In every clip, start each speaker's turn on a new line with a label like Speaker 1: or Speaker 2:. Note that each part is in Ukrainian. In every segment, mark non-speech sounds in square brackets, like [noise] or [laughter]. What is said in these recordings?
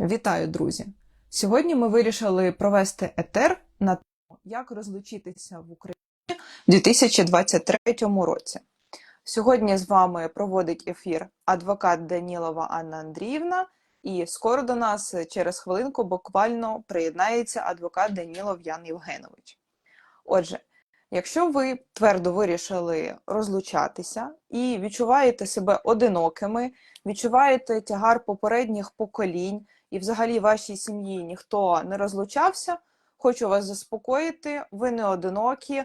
Speaker 1: Вітаю, друзі! Сьогодні ми вирішили провести етер на тему, як розлучитися в Україні у 2023 році. Сьогодні з вами проводить ефір адвокат Данілова Анна Андріївна, і скоро до нас через хвилинку буквально приєднається адвокат Данілов Ян Євгенович. Отже, якщо ви твердо вирішили розлучатися і відчуваєте себе одинокими, відчуваєте тягар попередніх поколінь, і взагалі вашій сім'ї ніхто не розлучався, хочу вас заспокоїти, ви не одинокі.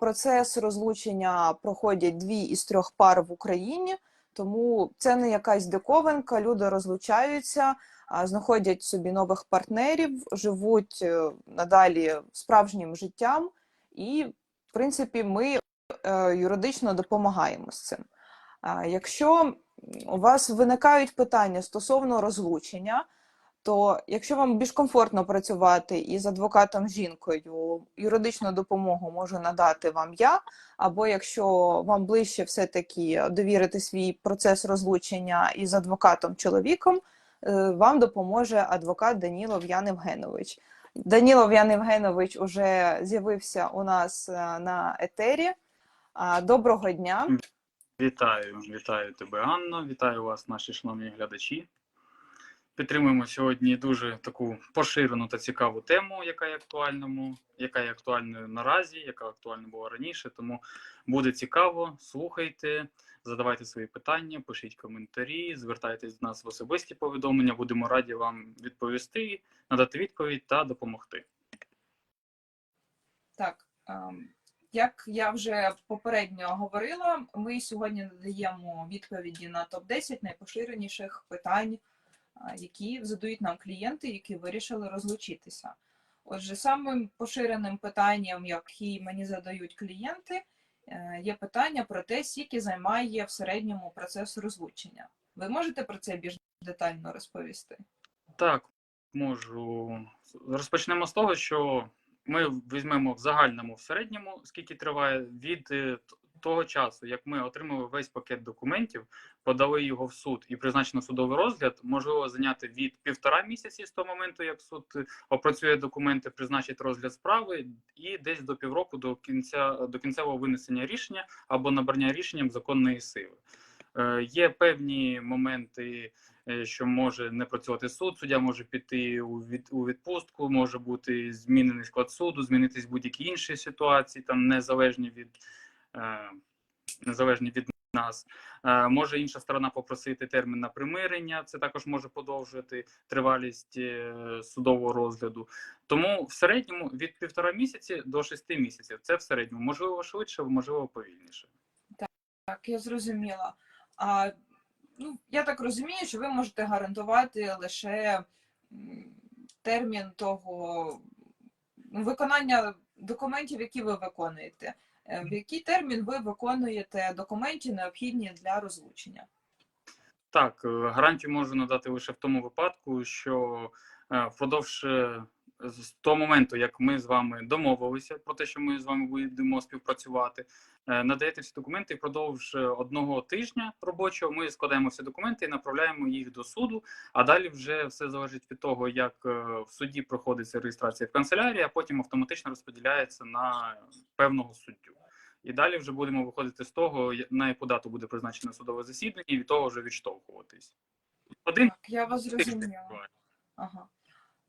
Speaker 1: Процес розлучення проходять дві із трьох пар в Україні, тому це не якась диковинка. Люди розлучаються, знаходять собі нових партнерів, живуть е, надалі справжнім життям, і, в принципі, ми е, юридично допомагаємо з цим. Якщо у вас виникають питання стосовно розлучення, то якщо вам більш комфортно працювати із адвокатом жінкою, юридичну допомогу можу надати вам я. Або якщо вам ближче все-таки довірити свій процес розлучення із адвокатом чоловіком, е, вам допоможе адвокат Данілов Ян Євгенович. Данілов Ян Євгенович уже з'явився у нас е, на етері. Доброго дня.
Speaker 2: Вітаю, вітаю тебе, Анно. Вітаю вас, наші шановні глядачі. Підтримуємо сьогодні дуже таку поширену та цікаву тему, яка є актуальному, яка є актуальною наразі, яка актуальна була раніше. Тому буде цікаво. Слухайте, задавайте свої питання, пишіть коментарі, звертайтесь до нас в особисті повідомлення. Будемо раді вам відповісти, надати відповідь та допомогти.
Speaker 1: Так, ем, як я вже попередньо говорила, ми сьогодні надаємо відповіді на топ-10 найпоширеніших питань, які задають нам клієнти, які вирішили розлучитися. Отже, самим поширеним питанням, які мені задають клієнти, е, є питання про те, скільки займає в середньому процес розлучення. Ви можете про це більш детально розповісти?
Speaker 2: Так, можу. Розпочнемо з того, що ми візьмемо в загальному в середньому, скільки триває від е, того часу, як ми отримали весь пакет документів, подали його в суд і призначено судовий розгляд, можливо зайняти від півтора місяці з того моменту, як суд е, опрацює документи, призначить розгляд справи, і десь до півроку до кінця до кінцевого винесення рішення або набрання рішенням законної сили. Е, Є певні моменти, е, що може не працювати суд, суддя може піти у від у відпустку, може бути змінений склад суду, змінитись будь-які інші ситуації, там незалежні від незалежні від нас. Е, Може інша сторона попросити термін на примирення, це також може подовжити тривалість е, судового розгляду. Тому в середньому від півтора місяці до шести місяців. Це в середньому можливо швидше, можливо повільніше.
Speaker 1: Так, я зрозуміла. А, ну, я так розумію, що ви можете гарантувати лише термін того ну, виконання документів, які ви виконуєте. Е, В який термін ви виконуєте документи, необхідні для розлучення?
Speaker 2: Так, е, гарантію можу надати лише в тому випадку, що е, впродовж з того моменту, як ми з вами домовилися про те, що ми з вами будемо співпрацювати, е, надаєте всі документи і впродовж е, одного тижня робочого ми складаємо всі документи і направляємо їх до суду. А далі вже все залежить від того, як е, в суді проходиться реєстрація в канцелярії, а потім автоматично розподіляється на певного суддю. І далі вже будемо виходити з того, на яку дату буде призначене судове засідання, і від того вже відштовхуватись. Один
Speaker 1: я вас зрозуміла. Ага.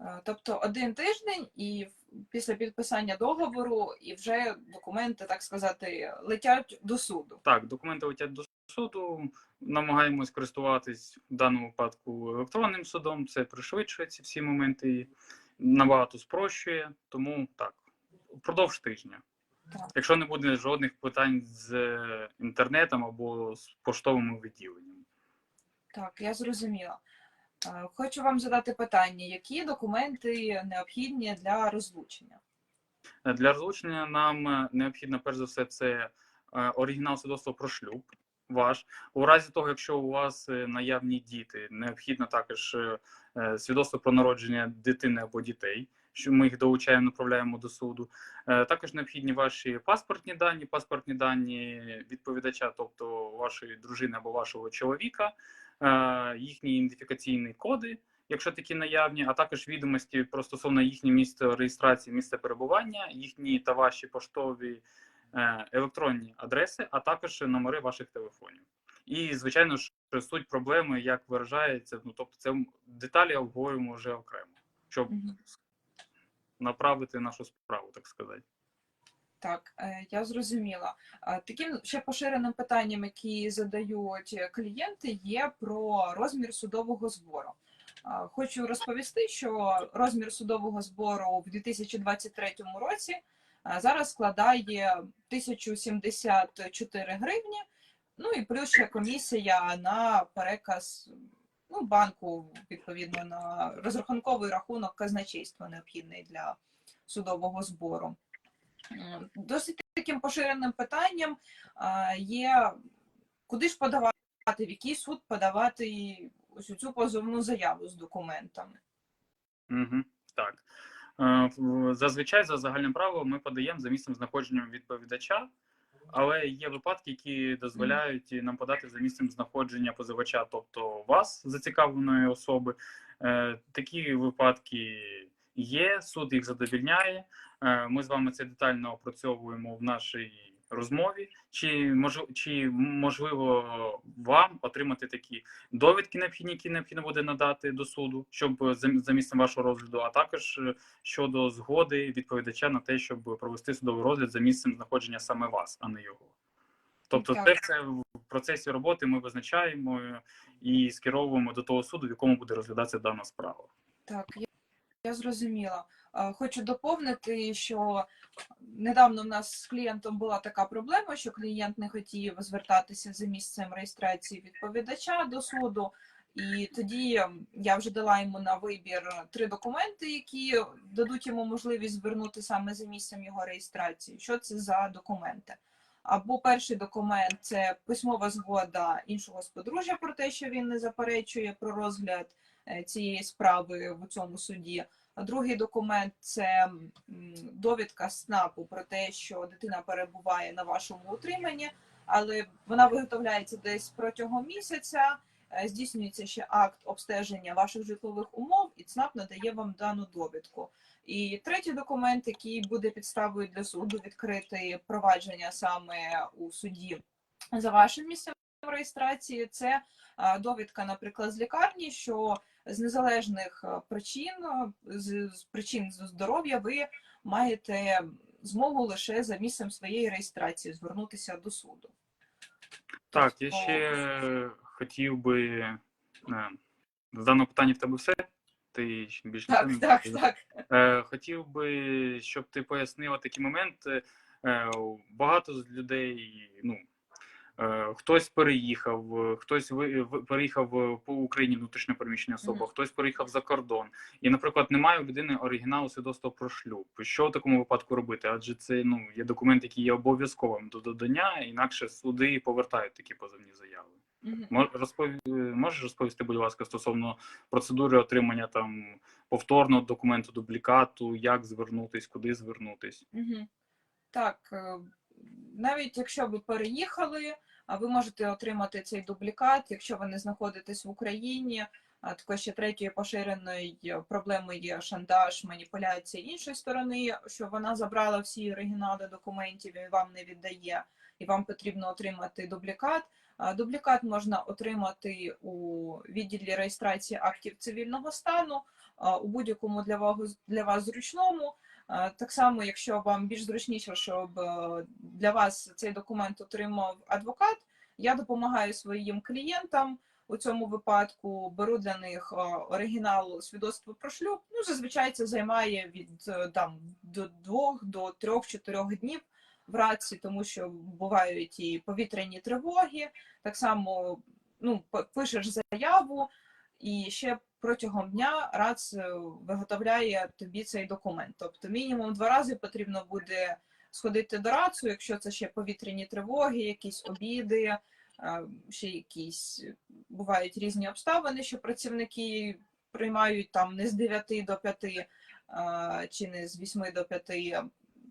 Speaker 1: Е, Тобто один тиждень, і після підписання договору, і вже документи, так сказати, летять до суду.
Speaker 2: Так, документи летять до суду. Намагаємось користуватись в даному випадку електронним судом. Це пришвидшує ці всі моменти і набагато спрощує. Тому так, впродовж тижня.
Speaker 1: Так.
Speaker 2: Якщо не буде жодних питань з е, інтернетом або з поштовими відділеннями.
Speaker 1: Так, я зрозуміла. Е, Хочу вам задати питання: які документи необхідні для розлучення?
Speaker 2: Е, Для розлучення нам е, необхідно, перш за все, це оригінал свідоцтва про шлюб. Ваш у разі того, якщо у вас наявні діти, необхідно також свідоцтво про народження дитини або дітей, що ми їх долучаємо, направляємо до суду. Також необхідні ваші паспортні дані, паспортні дані відповідача, тобто вашої дружини або вашого чоловіка, їхні ідентифікаційні коди якщо такі наявні, а також відомості про стосовно їхнє місце реєстрації, місце перебування, їхні та ваші поштові е, електронні адреси, а також номери ваших телефонів. І, звичайно ж, суть проблеми, як виражається, ну тобто, це деталі обговорюємо вже окремо, щоб направити нашу справу, так сказати.
Speaker 1: Так, е, я зрозуміла. Таким ще поширеним питанням, які задають клієнти, є про розмір судового збору. Хочу розповісти, що розмір судового збору в 2023 році зараз складає 1074 гривні, ну і плюс ще комісія на переказ ну, банку, відповідно, на розрахунковий рахунок казначейства необхідний для судового збору. Досить таким поширеним питанням є, куди ж подавати, в який суд подавати ось цю позовну заяву з документами.
Speaker 2: Угу, так. Е, Зазвичай за загальним правилом ми подаємо за місцем знаходження відповідача, але є випадки, які дозволяють нам подати за місцем знаходження позивача, тобто вас, зацікавленої особи. Е, Такі випадки є, суд їх задовільняє. Е, Ми з вами це детально опрацьовуємо в нашій розмові. Чи мож, чи можливо вам отримати такі довідки необхідні, які необхідно буде надати до суду, щоб е, за, місцем вашого розгляду, а також е, щодо згоди відповідача на те, щоб провести судовий розгляд за місцем знаходження саме вас, а не його. Тобто,
Speaker 1: Так.
Speaker 2: це в процесі роботи ми визначаємо і скеровуємо до того суду, в якому буде розглядатися дана справа.
Speaker 1: Так, я, зрозуміла. Хочу доповнити, що недавно в нас з клієнтом була така проблема, що клієнт не хотів звертатися за місцем реєстрації відповідача до суду. І тоді я вже дала йому на вибір три документи, які дадуть йому можливість звернути саме за місцем його реєстрації. Що це за документи? Або перший документ це письмова згода іншого з подружжя про те, що він не заперечує про розгляд е, цієї справи в цьому суді. Другий документ це довідка СНАПу про те, що дитина перебуває на вашому утриманні, але вона виготовляється десь протягом місяця. е, Здійснюється ще акт обстеження ваших житлових умов, і ЦНАП надає вам дану довідку. І третій документ, який буде підставою для суду відкрити провадження саме у суді за вашим місцем реєстрації, це довідка, наприклад, з лікарні, що з незалежних е, причин, е, з, з причин здоров'я, ви маєте змогу лише за місцем своєї реєстрації звернутися до суду.
Speaker 2: Так, я ще хотів би е, з даного питання в тебе все. Ти ще
Speaker 1: Так,
Speaker 2: нічого
Speaker 1: так, так.
Speaker 2: Хотів би, щоб ти пояснила такі моменти. Е, Багато з людей, ну хтось переїхав, е, хтось ви- переїхав е, по Україні внутрішньо переміщена особа,
Speaker 1: Мгм.
Speaker 2: хтось переїхав за кордон. І, наприклад, немає у людини оригіналу свідоцтва про шлюб. Що в такому випадку робити? Адже це ну є документ, який є обов'язковим до додання, інакше суди повертають такі позовні заяви. Мож- розпов... е, Можеш розповісти, будь ласка, стосовно процедури отримання там повторного документу, дублікату, як звернутись, куди звернутись?
Speaker 1: Мгм. Так, е, навіть якщо ви переїхали, ви можете отримати цей дублікат, якщо ви не знаходитесь в Україні. Також ще третьою поширеною проблемою є шантаж, маніпуляція іншої сторони, що вона забрала всі оригінали документів і вам не віддає, і вам потрібно отримати дублікат. Дублікат можна отримати у відділі реєстрації актів цивільного стану у будь-якому для вас, для вас зручному. Так само, якщо вам більш зручніше, щоб е, для вас цей документ отримав адвокат, я допомагаю своїм клієнтам у цьому випадку, беру для них е, оригінал свідоцтва про шлюб. Ну, зазвичай це займає від е, там до двох до трьох-чотирьох днів в раці, тому що бувають і повітряні тривоги. Так само ну, пишеш заяву, і ще протягом дня РАЦ е, виготовляє тобі цей документ. Тобто мінімум два рази потрібно буде сходити до РАЦу, якщо це ще повітряні тривоги, якісь обіди, е, ще якісь бувають різні обставини, що працівники приймають там не з 9 до 5 е, чи не з 8 до 5,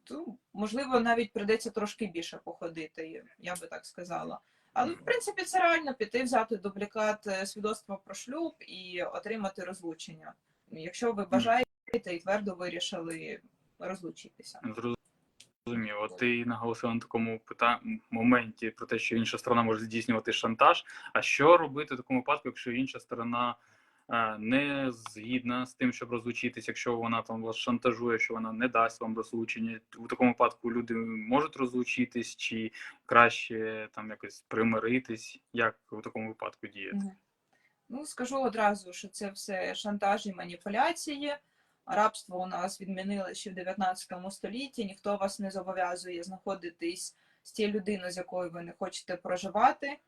Speaker 1: то можливо навіть прийдеться трошки більше походити, я би так сказала. Але в принципі це реально піти взяти дублікат е, свідоцтва про шлюб і отримати розлучення, якщо ви бажаєте і твердо вирішили розлучитися.
Speaker 2: Зрозуміло. Ти наголосила на такому пита... моменті про те, що інша сторона може здійснювати шантаж. А що робити в такому випадку, якщо інша сторона не згідна з тим, щоб розлучитись, якщо вона там вас шантажує, що вона не дасть вам розлучення? У такому випадку люди можуть розлучитись чи краще там якось примиритись? Як у такому випадку діяти?
Speaker 1: Ну, скажу одразу, що це все шантаж і маніпуляції. Рабство у нас відмінили ще в 19 столітті. Ніхто вас не зобов'язує знаходитись з тією людиною, з якою ви не хочете проживати.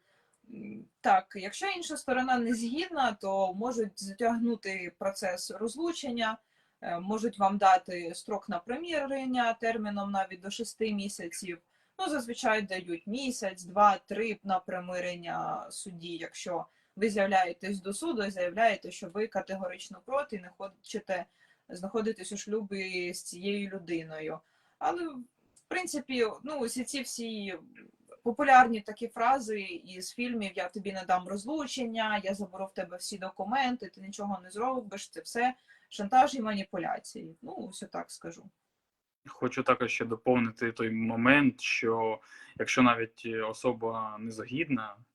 Speaker 1: Так, якщо інша сторона не згідна, то можуть затягнути процес розлучення, е, можуть вам дати строк на примирення терміном навіть до 6 місяців. Ну, зазвичай дають місяць, два, три на примирення судді, якщо ви з'являєтесь до суду і заявляєте, що ви категорично проти і не хочете знаходитись у шлюбі з цією людиною. Але, в принципі, ну, ось ці всі популярні такі фрази із фільмів Я тобі не дам розлучення, я заберу в тебе всі документи, ти нічого не зробиш, це все шантаж і маніпуляції. Ну, ось так скажу.
Speaker 2: Хочу також ще доповнити той момент, що якщо навіть особа не згідна е,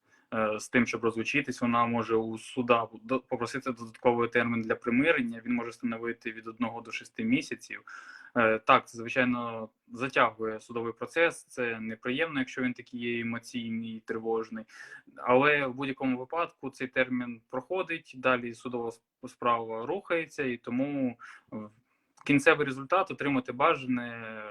Speaker 2: з тим, щоб розлучитись, вона може у суда попросити додатковий термін для примирення. Він може становити від 1 до 6 місяців. Е, Так, це звичайно затягує судовий процес. Це неприємно, якщо він такий є емоційний, тривожний. Але в будь-якому випадку цей термін проходить. Далі судова справа рухається, і тому е, кінцевий результат отримати бажане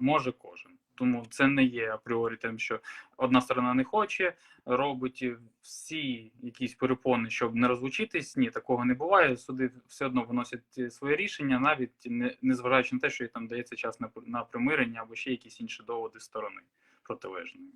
Speaker 2: може кожен. Тому це не є апріорі тим, що одна сторона не хоче, робить всі якісь перепони, щоб не розлучитись. Ні, такого не буває. Суди все одно виносять своє рішення, навіть не, не зважаючи на те, що їй там дається час на, на примирення або ще якісь інші доводи сторони протилежної.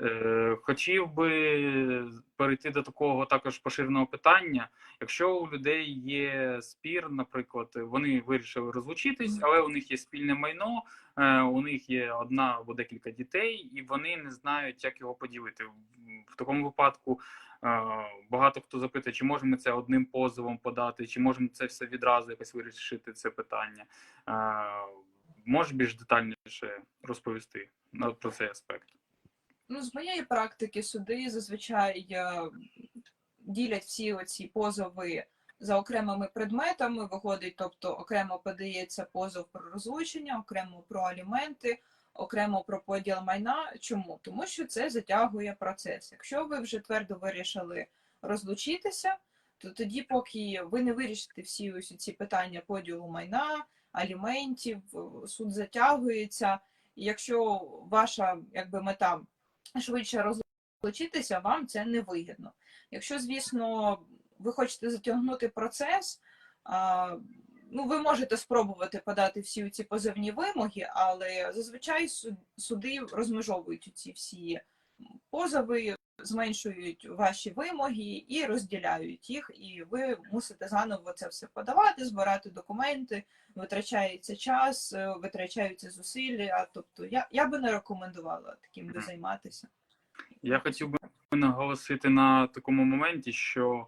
Speaker 2: Е, Хотів би перейти до такого також поширеного питання. Якщо у людей є спір, наприклад, вони вирішили розлучитись, але у них є спільне майно, е, у них є одна або декілька дітей, і вони не знають, як його поділити. В- В такому випадку е, багато хто запитує, чи можемо це одним позовом подати, чи можемо це все відразу якось вирішити це питання. Можеш більш детальніше розповісти про цей аспект?
Speaker 1: Ну, з моєї практики суди зазвичай е, ділять всі оці позови за окремими предметами. Виходить, тобто окремо подається позов про розлучення, окремо про аліменти, окремо про поділ майна. Чому? Тому що це затягує процес. Якщо ви вже твердо вирішили розлучитися, то тоді, поки ви не вирішите всі ось ці питання поділу майна, аліментів, е, суд затягується. І якщо ваша якби мета швидше розлучитися, вам це не вигідно. Якщо, звісно, ви хочете затягнути процес, ну, ви можете спробувати подати всі ці позовні вимоги, але зазвичай суди розмежовують ці всі позови, зменшують ваші вимоги і розділяють їх, і ви мусите заново це все подавати, збирати документи, витрачається час, е, витрачаються зусилля. Тобто я, я би не рекомендувала таким би займатися.
Speaker 2: Я хотів би наголосити на такому моменті, що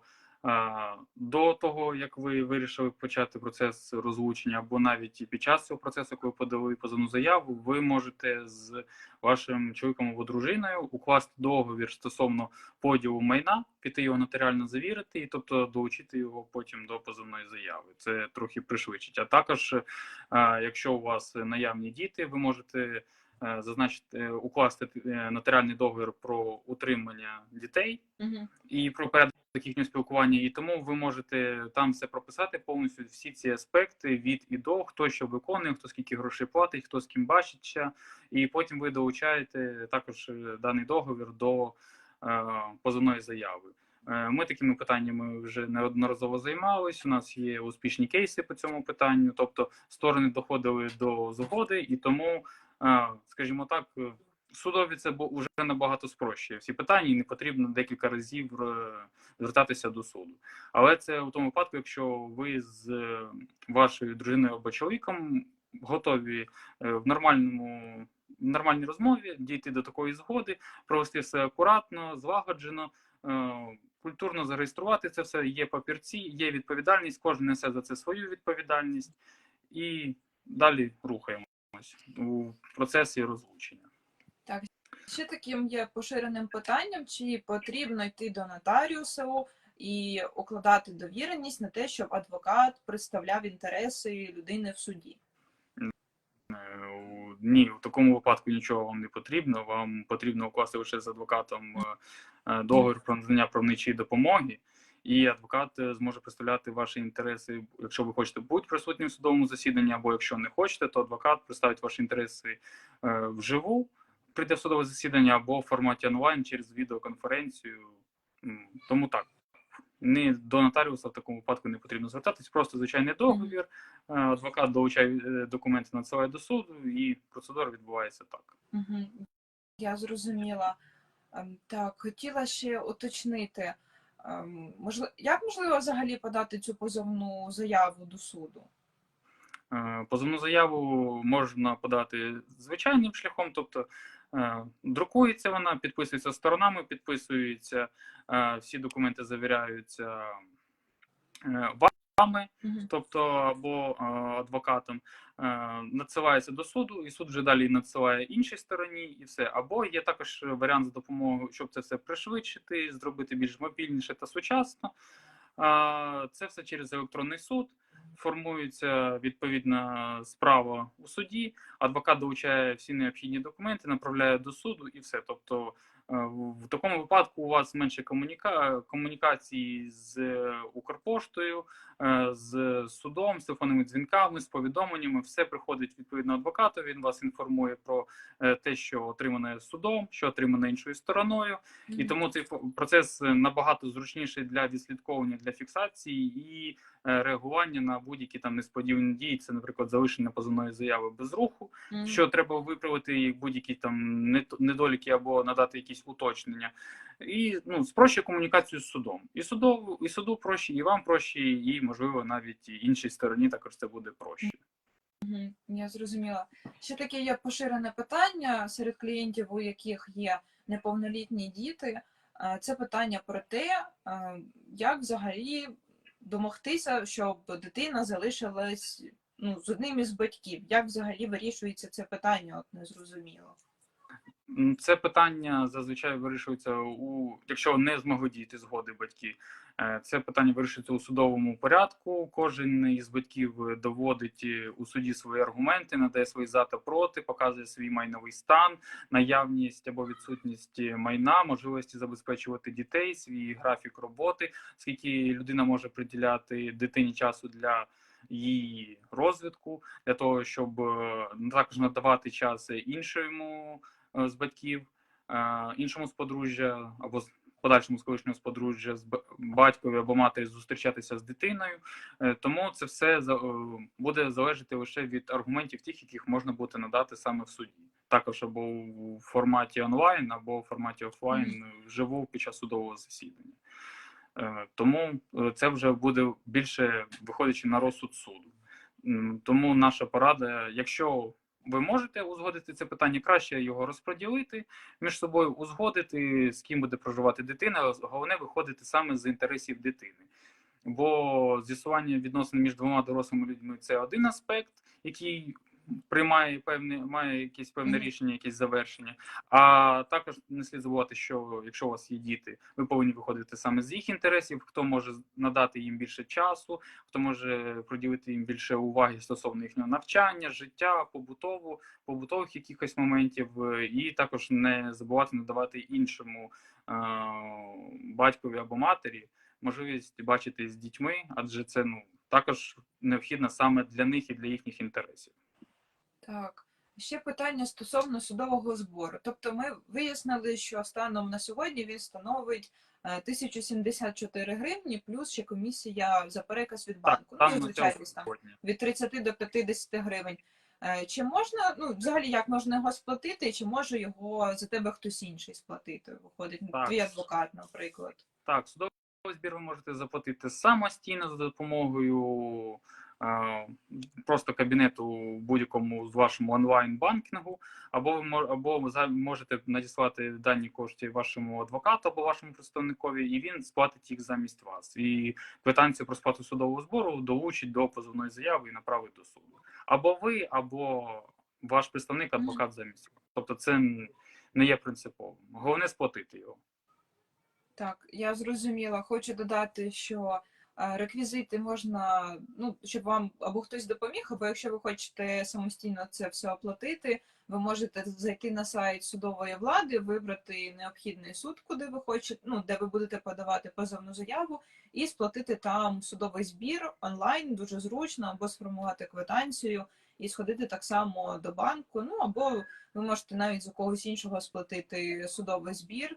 Speaker 2: до того, як ви вирішили почати процес розлучення, або навіть і під час цього процесу, коли подали позовну заяву, ви можете з вашим чоловіком або дружиною укласти договір стосовно поділу майна, піти його нотаріально завірити, і тобто долучити його потім до позовної заяви. Це трохи пришвидшить. А також, якщо у вас наявні діти, ви можете е, зазначити, е, укласти е, нотаріальний договір про утримання дітей
Speaker 1: Угу.
Speaker 2: і про порядок їхнього спілкування. І тому ви можете там все прописати повністю всі ці аспекти від і до, хто що виконує, хто скільки грошей платить, хто з ким бачиться, і потім ви долучаєте також е, даний договір до е, позовної заяви. Е, Ми такими питаннями вже неодноразово займались. У нас є успішні кейси по цьому питанню, тобто сторони доходили до згоди, і тому, е, скажімо так, судові це вже набагато спрощує всі питання, і не потрібно декілька разів е, звертатися до суду. Але це у тому випадку, якщо ви з е, вашою дружиною або чоловіком готові е, в нормальному нормальній розмові дійти до такої згоди, провести все акуратно, злагоджено, культурно зареєструвати це все. Є папірці, є відповідальність, кожен несе за це свою відповідальність, і далі рухаємось у процесі розлучення.
Speaker 1: Ще таким є поширеним питанням, чи потрібно йти до нотаріуса і укладати довіреність на те, щоб адвокат представляв інтереси людини в суді.
Speaker 2: Е, Ні, в такому випадку нічого вам не потрібно. Вам потрібно укласти лише з адвокатом е, е, договір про надання правничої допомоги, і адвокат зможе представляти ваші інтереси, якщо ви хочете бути присутнім в судовому засіданні, або якщо не хочете, то адвокат представить ваші інтереси вживу, прийде в судове засідання або в форматі онлайн через відеоконференцію. Тому так. Ні до нотаріуса в такому випадку не потрібно звертатись, просто звичайний договір. Е, Адвокат долучає е, документи, надсилає до суду, і процедура відбувається так.
Speaker 1: Угу. Я зрозуміла. Ем, Так, хотіла ще уточнити, ем, можливо, як можливо взагалі подати цю позовну заяву до суду?
Speaker 2: Е, Позовну заяву можна подати звичайним шляхом, тобто друкується вона, підписується сторонами, підписується, е, всі документи завіряються е, вами, тобто або е, адвокатом, е, надсилається до суду, і суд вже далі надсилає іншій стороні, і все. Або є також варіант за допомогою, щоб це все пришвидшити, зробити більш мобільніше та сучасно. Це все через електронний суд. Формується відповідна справа у суді. Адвокат долучає всі необхідні документи, направляє до суду і все. Тобто, е, в такому випадку у вас менше комуніка... комунікації з е, Укрпоштою, з судом, з телефонними дзвінками, з повідомленнями. Все приходить відповідно адвокату. Він вас інформує про е, те, що отримане судом, що отримане іншою стороною. І тому цей процес е, набагато зручніший для відслідковування, для фіксації і е, реагування на будь-які там несподівані дії. Це, наприклад, залишення позовної заяви без руху,
Speaker 1: Мгм.
Speaker 2: що треба виправити будь-які там недоліки або надати якісь уточнення, і ну спрощує комунікацію з судом. І судов, і суду проще, і вам проще, і можливо навіть іншій стороні також це буде проще.
Speaker 1: Я зрозуміла. Ще таке є поширене питання серед клієнтів, у яких є неповнолітні діти. Це питання про те, як взагалі домогтися, щоб дитина залишилась ну, з одним із батьків. Як взагалі вирішується це питання? От не зрозуміло.
Speaker 2: М, Це питання зазвичай вирішується у якщо не змогли діти згоди батьки. Е, Це питання вирішується у судовому порядку. Кожен із батьків доводить у суді свої аргументи, надає свої за та проти, показує свій майновий стан, наявність або відсутність майна, можливості забезпечувати дітей, свій графік роботи, скільки людина може приділяти дитині часу для її розвитку, для того, щоб е, також надавати час іншому з батьків, е, іншому з подружжя або з подальшому з колишнього з подружжя, з батькові або матері зустрічатися з дитиною. Е, Тому це все е, буде залежати лише від аргументів тих, яких можна буде надати саме в суді. Також або у форматі онлайн, або у форматі офлайн е, вживу під час судового засідання. Е, Тому е, це вже буде більше виходячи на розсуд суду. Тому наша порада, якщо ви можете узгодити це питання, краще його розподілити між собою, узгодити, з ким буде проживати дитина. Головне виходити саме з інтересів дитини. Бо з'ясування відносин між двома дорослими людьми це один аспект, який приймає певне, має якесь певне рішення, якесь завершення. А також не слід забувати, що якщо у вас є діти, ви повинні виходити саме з їх інтересів, хто може надати їм більше часу, хто може приділити їм більше уваги стосовно їхнього навчання, життя, побутову, побутових якихось моментів, і також не забувати надавати іншому е- батькові або матері можливість бачити з дітьми, адже це ну також необхідно саме для них і для їхніх інтересів.
Speaker 1: Так. Ще питання стосовно судового збору. Тобто ми вияснили, що станом на сьогодні він становить е, 1074 гривні, плюс ще комісія за переказ від банку.
Speaker 2: там
Speaker 1: ну, звичайно, там від 30 до 50 гривень. Е, Чи можна, ну, взагалі, як можна його сплатити, чи може його за тебе хтось інший сплатити? Виходить, ну,
Speaker 2: Так.
Speaker 1: твій адвокат, наприклад.
Speaker 2: Так, судовий збір ви можете заплатити самостійно за допомогою е, просто кабінету в будь-якому з вашому онлайн-банкінгу, або ви або ви можете надіслати дані коштів вашому адвокату або вашому представникові, і він сплатить їх замість вас. І квитанцію про сплату судового збору долучить до позовної заяви і направить до суду. Або ви, або ваш представник, адвокат замість вас. Тобто, це не є принциповим. Головне сплатити його.
Speaker 1: Так, я зрозуміла. Хочу додати, що реквізити можна, ну, щоб вам або хтось допоміг, або якщо ви хочете самостійно це все оплатити, ви можете зайти на сайт судової влади, вибрати необхідний суд, куди ви хочете, ну, де ви будете подавати позовну заяву, і сплатити там судовий збір онлайн, дуже зручно, або сформувати квитанцію і сходити так само до банку. Ну або ви можете навіть з когось іншого сплатити судовий збір.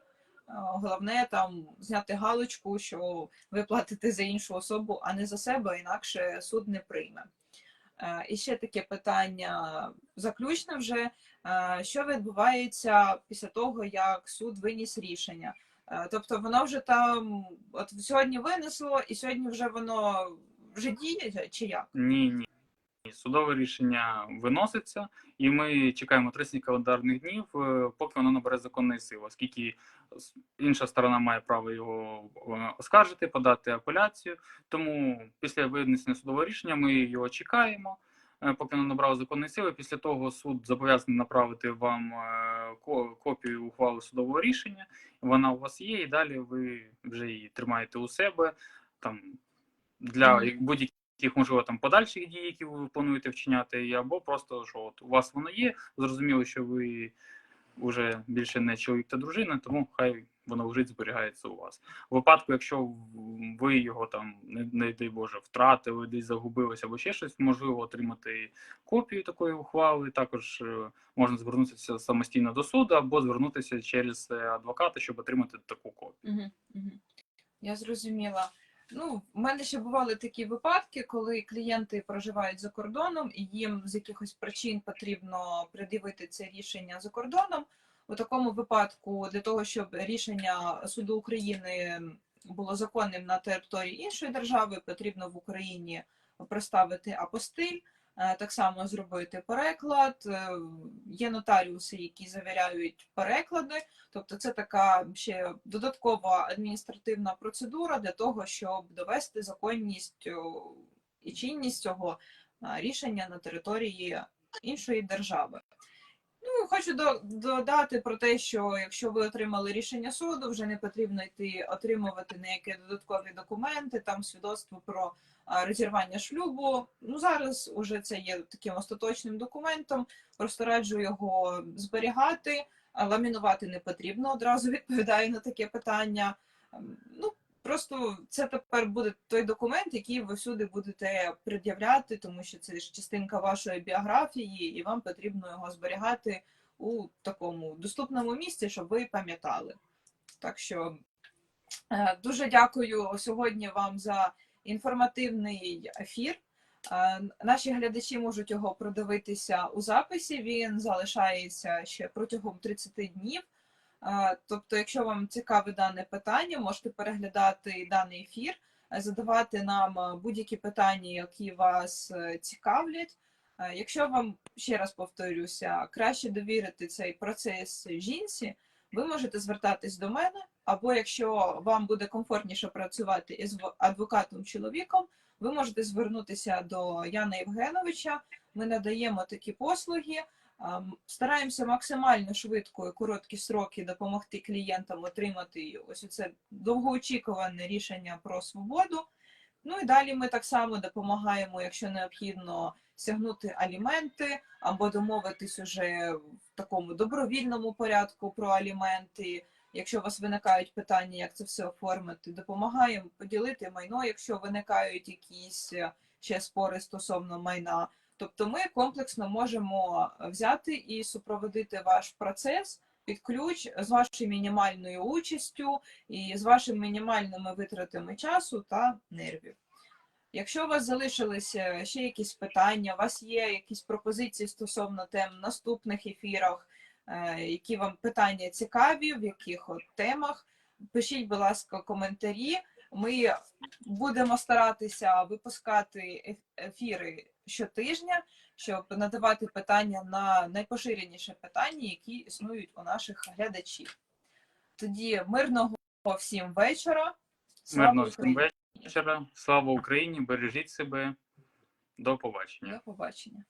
Speaker 1: Е, Головне там зняти галочку, що ви платите за іншу особу, а не за себе, інакше суд не прийме. Е, І ще таке питання заключне вже. Е, Що відбувається після того, як суд виніс рішення? Тобто воно вже там, от сьогодні винесло, і сьогодні вже воно вже діє, чи як?
Speaker 2: Ні, ні. Судове рішення виноситься, і ми чекаємо 30 календарних днів, е, поки воно набере законної сили, оскільки інша сторона має право його е, оскаржити, подати апеляцію. Тому після винесення судового рішення ми його чекаємо, е, поки воно набрало законної сили. Після того суд зобов'язаний направити вам копію ухвали судового рішення. Вона у вас є, і далі ви вже її тримаєте у себе там для будь-яких яких можливо там подальших дій, які ви плануєте вчиняти, або просто що от у вас воно є. Зрозуміло, що ви вже більше не чоловік та дружина, тому хай воно лежить, зберігається у вас. У випадку, якщо ви його там не, не дай Боже втратили, десь загубилися або ще щось, можливо отримати копію такої ухвали. Також е, можна звернутися самостійно до суду або звернутися через е, адвоката, щоб отримати таку копію.
Speaker 1: Я зрозуміла. Ну, в мене ще бували такі випадки, коли клієнти проживають за кордоном і їм з якихось причин потрібно пред'явити це рішення за кордоном. У такому випадку, для того, щоб рішення суду України було законним на території іншої держави, потрібно в Україні проставити апостиль, так само зробити переклад. Е, Є нотаріуси, які завіряють переклади. Тобто це така ще додаткова адміністративна процедура для того, щоб довести законність і чинність цього рішення на території іншої держави. Ну, хочу до- додати про те, що якщо ви отримали рішення суду, вже не потрібно йти отримувати ніякі додаткові документи, там свідоцтво про розірвання шлюбу. Ну зараз уже це є таким остаточним документом. Просто раджу його зберігати. Ламінувати не потрібно, одразу [laughs] відповідаю на таке питання. Ем, Ну, просто це тепер буде той документ, який ви всюди будете пред'являти, тому що це ж частинка вашої біографії, і вам потрібно його зберігати у такому доступному місці, щоб ви пам'ятали. Так що е, дуже дякую сьогодні вам за інформативний ефір. Е, Наші глядачі можуть його продивитися у записі. Він залишається ще протягом 30 днів. Е, Тобто, якщо вам цікаве дане питання, можете переглядати даний ефір, е, задавати нам будь-які питання, які вас цікавлять. Якщо вам ще раз повторюся, краще довірити цей процес жінці, ви можете звертатись до мене, або якщо вам буде комфортніше працювати із адвокатом-чоловіком, ви можете звернутися до Яна Євгеновича. Ми надаємо такі послуги. Стараємося максимально швидко і короткі сроки допомогти клієнтам отримати ось це довгоочікуване рішення про свободу. Ну і далі ми так само допомагаємо, якщо необхідно стягнути аліменти або домовитись уже в такому добровільному порядку про аліменти. Якщо у вас виникають питання, як це все оформити, допомагаємо поділити майно, якщо виникають якісь е, ще спори стосовно майна. Тобто ми комплексно можемо взяти і супроводити ваш процес під ключ з вашою мінімальною участю і з вашими мінімальними витратами часу та нервів. Якщо у вас залишилися ще якісь питання, у вас є якісь пропозиції стосовно тем наступних ефірах, е, які вам питання цікаві, в яких от темах, пишіть, будь ласка, коментарі. Ми будемо старатися випускати ефіри щотижня, щоб надавати питання на найпоширеніші питання, які існують у наших глядачів. Тоді мирного всім вечора. Слава
Speaker 2: Мирного всім
Speaker 1: Україні!
Speaker 2: Вечора. Слава Україні! Бережіть себе. До побачення.
Speaker 1: До побачення.